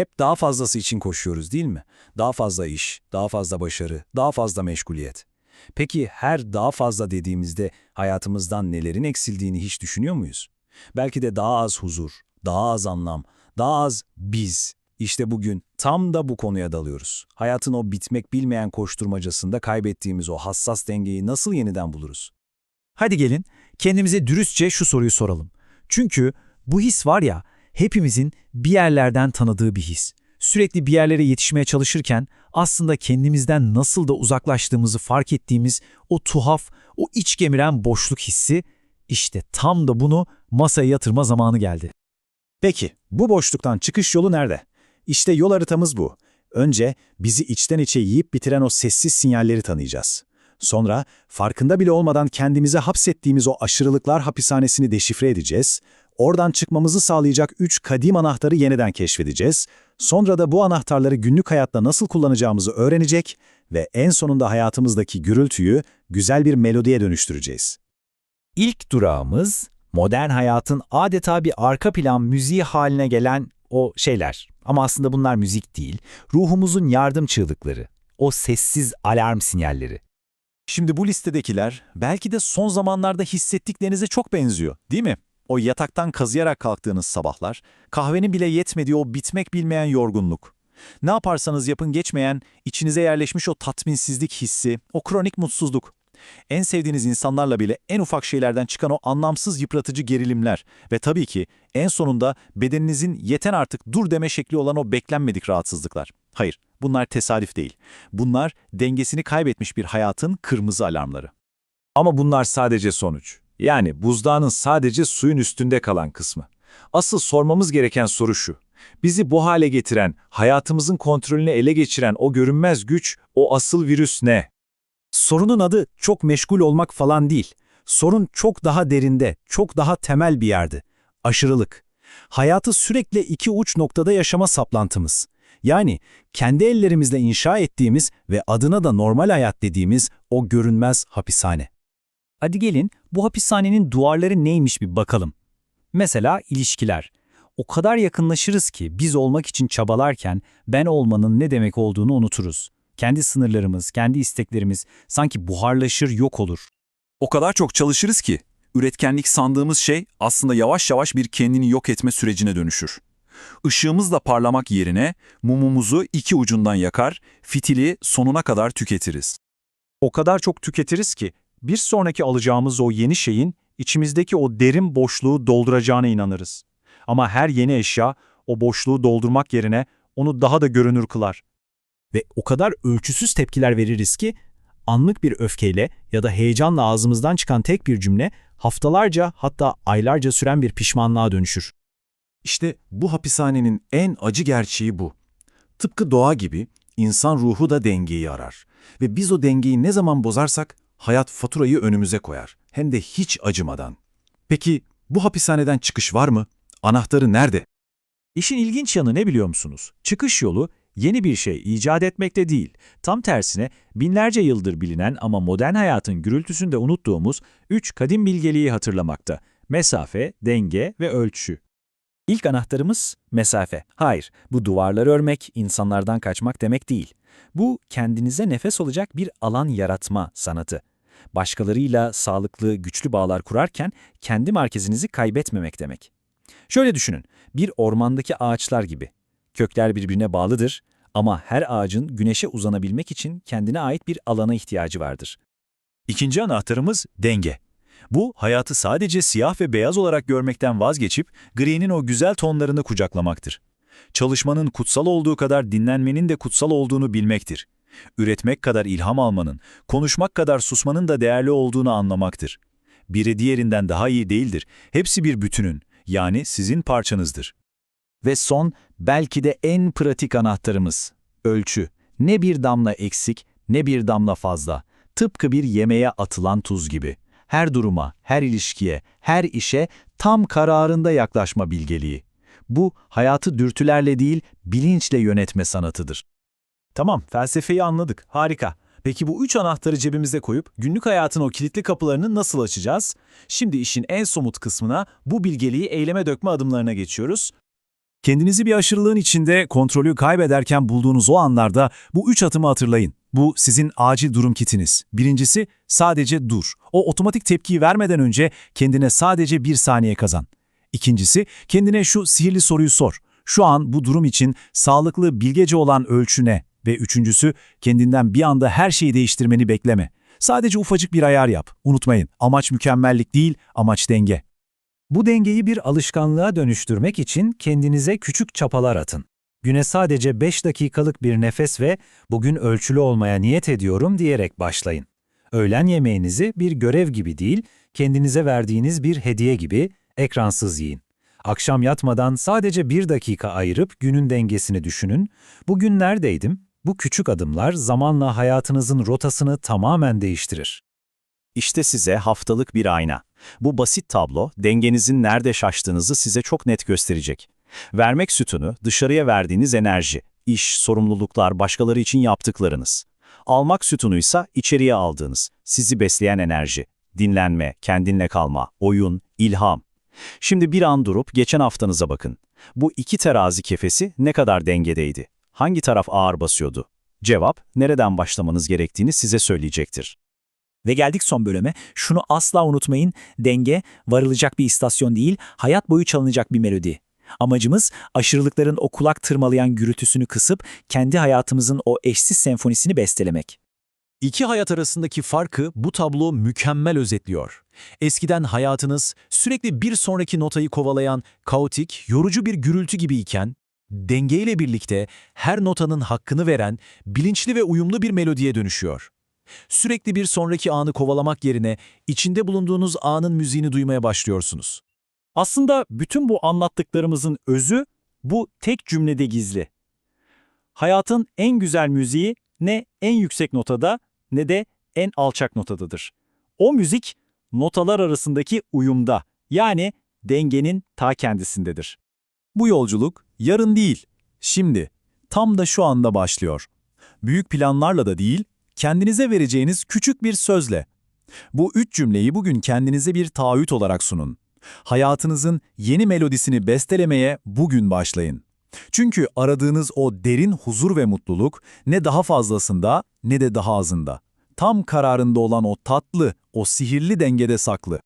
Hep daha fazlası için koşuyoruz değil mi? Daha fazla iş, daha fazla başarı, daha fazla meşguliyet. Peki her daha fazla dediğimizde hayatımızdan nelerin eksildiğini hiç düşünüyor muyuz? Belki de daha az huzur, daha az anlam, daha az biz. İşte bugün tam da bu konuya dalıyoruz. Hayatın o bitmek bilmeyen koşturmacasında kaybettiğimiz o hassas dengeyi nasıl yeniden buluruz? Hadi gelin kendimize dürüstçe şu soruyu soralım. Çünkü bu his var ya hepimizin bir yerlerden tanıdığı bir his. Sürekli bir yerlere yetişmeye çalışırken aslında kendimizden nasıl da uzaklaştığımızı fark ettiğimiz o tuhaf, o iç gemiren boşluk hissi işte tam da bunu masaya yatırma zamanı geldi. Peki, bu boşluktan çıkış yolu nerede? İşte yol haritamız bu. Önce bizi içten içe yiyip bitiren o sessiz sinyalleri tanıyacağız. Sonra farkında bile olmadan kendimize hapsettiğimiz o aşırılıklar hapishanesini deşifre edeceğiz. Oradan çıkmamızı sağlayacak üç kadim anahtarı yeniden keşfedeceğiz. Sonra da bu anahtarları günlük hayatta nasıl kullanacağımızı öğrenecek ve en sonunda hayatımızdaki gürültüyü güzel bir melodiye dönüştüreceğiz. İlk durağımız modern hayatın adeta bir arka plan müziği haline gelen o şeyler. Ama aslında bunlar müzik değil, ruhumuzun yardım çığlıkları, o sessiz alarm sinyalleri. Şimdi bu listedekiler belki de son zamanlarda hissettiklerinize çok benziyor, değil mi? O yataktan kazıyarak kalktığınız sabahlar, kahvenin bile yetmediği o bitmek bilmeyen yorgunluk. Ne yaparsanız yapın geçmeyen, içinize yerleşmiş o tatminsizlik hissi, o kronik mutsuzluk. En sevdiğiniz insanlarla bile en ufak şeylerden çıkan o anlamsız yıpratıcı gerilimler ve tabii ki en sonunda bedeninizin yeten artık dur deme şekli olan o beklenmedik rahatsızlıklar. Hayır, bunlar tesadüf değil. Bunlar dengesini kaybetmiş bir hayatın kırmızı alarmları. Ama bunlar sadece sonuç. Yani buzdağının sadece suyun üstünde kalan kısmı. Asıl sormamız gereken soru şu. Bizi bu hale getiren, hayatımızın kontrolünü ele geçiren o görünmez güç, o asıl virüs ne? Sorunun adı çok meşgul olmak falan değil. Sorun çok daha derinde, çok daha temel bir yerde. Aşırılık. Hayatı sürekli iki uç noktada yaşama saplantımız. Yani kendi ellerimizle inşa ettiğimiz ve adına da normal hayat dediğimiz o görünmez hapishane. Hadi gelin bu hapishanenin duvarları neymiş bir bakalım. Mesela ilişkiler. O kadar yakınlaşırız ki biz olmak için çabalarken ben olmanın ne demek olduğunu unuturuz. Kendi sınırlarımız, kendi isteklerimiz sanki buharlaşır yok olur. O kadar çok çalışırız ki, üretkenlik sandığımız şey aslında yavaş yavaş bir kendini yok etme sürecine dönüşür. Işığımızla parlamak yerine mumumuzu iki ucundan yakar, fitili sonuna kadar tüketiriz. O kadar çok tüketiriz ki bir sonraki alacağımız o yeni şeyin içimizdeki o derin boşluğu dolduracağına inanırız. Ama her yeni eşya o boşluğu doldurmak yerine onu daha da görünür kılar. Ve o kadar ölçüsüz tepkiler veririz ki anlık bir öfkeyle ya da heyecanla ağzımızdan çıkan tek bir cümle haftalarca hatta aylarca süren bir pişmanlığa dönüşür. İşte bu hapishanenin en acı gerçeği bu. Tıpkı doğa gibi insan ruhu da dengeyi arar. Ve biz o dengeyi ne zaman bozarsak hayat faturayı önümüze koyar. Hem de hiç acımadan. Peki bu hapishaneden çıkış var mı? Anahtarı nerede? İşin ilginç yanı ne biliyor musunuz? Çıkış yolu yeni bir şey icat etmekte değil. Tam tersine binlerce yıldır bilinen ama modern hayatın gürültüsünde unuttuğumuz üç kadim bilgeliği hatırlamakta. Mesafe, denge ve ölçü. İlk anahtarımız mesafe. Hayır, bu duvarları örmek, insanlardan kaçmak demek değil. Bu kendinize nefes olacak bir alan yaratma sanatı. Başkalarıyla sağlıklı, güçlü bağlar kurarken kendi merkezinizi kaybetmemek demek. Şöyle düşünün, bir ormandaki ağaçlar gibi. Kökler birbirine bağlıdır ama her ağacın güneşe uzanabilmek için kendine ait bir alana ihtiyacı vardır. İkinci anahtarımız denge. Bu, hayatı sadece siyah ve beyaz olarak görmekten vazgeçip gri'nin o güzel tonlarını kucaklamaktır. Çalışmanın kutsal olduğu kadar dinlenmenin de kutsal olduğunu bilmektir. Üretmek kadar ilham almanın, konuşmak kadar susmanın da değerli olduğunu anlamaktır. Biri diğerinden daha iyi değildir. Hepsi bir bütünün, yani sizin parçanızdır. Ve son, belki de en pratik anahtarımız, ölçü. Ne bir damla eksik, ne bir damla fazla. Tıpkı bir yemeğe atılan tuz gibi. Her duruma, her ilişkiye, her işe tam kararında yaklaşma bilgeliği. Bu, hayatı dürtülerle değil, bilinçle yönetme sanatıdır. Tamam, felsefeyi anladık. Harika. Peki bu üç anahtarı cebimize koyup günlük hayatın o kilitli kapılarını nasıl açacağız? Şimdi işin en somut kısmına bu bilgeliği eyleme dökme adımlarına geçiyoruz. Kendinizi bir aşırılığın içinde kontrolü kaybederken bulduğunuz o anlarda bu üç atımı hatırlayın. Bu sizin acil durum kitiniz. Birincisi sadece dur. O otomatik tepkiyi vermeden önce kendine sadece bir saniye kazan. İkincisi kendine şu sihirli soruyu sor. Şu an bu durum için sağlıklı bilgece olan ölçü ne? Ve üçüncüsü kendinden bir anda her şeyi değiştirmeni bekleme. Sadece ufacık bir ayar yap. Unutmayın amaç mükemmellik değil, amaç denge. Bu dengeyi bir alışkanlığa dönüştürmek için kendinize küçük çapalar atın. Güne sadece 5 dakikalık bir nefes ve bugün ölçülü olmaya niyet ediyorum diyerek başlayın. Öğlen yemeğinizi bir görev gibi değil, kendinize verdiğiniz bir hediye gibi ekransız yiyin. Akşam yatmadan sadece bir dakika ayırıp günün dengesini düşünün. Bugün neredeydim? Bu küçük adımlar zamanla hayatınızın rotasını tamamen değiştirir. İşte size haftalık bir ayna. Bu basit tablo dengenizin nerede şaştığınızı size çok net gösterecek. Vermek sütunu dışarıya verdiğiniz enerji, iş, sorumluluklar, başkaları için yaptıklarınız. Almak sütunuysa içeriye aldığınız, sizi besleyen enerji, dinlenme, kendinle kalma, oyun, ilham. Şimdi bir an durup geçen haftanıza bakın. Bu iki terazi kefesi ne kadar dengedeydi? Hangi taraf ağır basıyordu? Cevap, nereden başlamanız gerektiğini size söyleyecektir. Ve geldik son bölüme. Şunu asla unutmayın, denge varılacak bir istasyon değil, hayat boyu çalınacak bir melodi. Amacımız aşırılıkların o kulak tırmalayan gürültüsünü kısıp kendi hayatımızın o eşsiz senfonisini bestelemek. İki hayat arasındaki farkı bu tablo mükemmel özetliyor. Eskiden hayatınız sürekli bir sonraki notayı kovalayan kaotik, yorucu bir gürültü gibiyken, dengeyle birlikte her notanın hakkını veren, bilinçli ve uyumlu bir melodiye dönüşüyor. Sürekli bir sonraki anı kovalamak yerine içinde bulunduğunuz anın müziğini duymaya başlıyorsunuz. Aslında bütün bu anlattıklarımızın özü bu tek cümlede gizli. Hayatın en güzel müziği ne en yüksek notada ne de en alçak notadadır. O müzik notalar arasındaki uyumda yani dengenin ta kendisindedir. Bu yolculuk yarın değil, şimdi, tam da şu anda başlıyor. Büyük planlarla da değil, kendinize vereceğiniz küçük bir sözle. Bu üç cümleyi bugün kendinize bir taahhüt olarak sunun. Hayatınızın yeni melodisini bestelemeye bugün başlayın. Çünkü aradığınız o derin huzur ve mutluluk ne daha fazlasında ne de daha azında. Tam kararında olan o tatlı, o sihirli dengede saklı.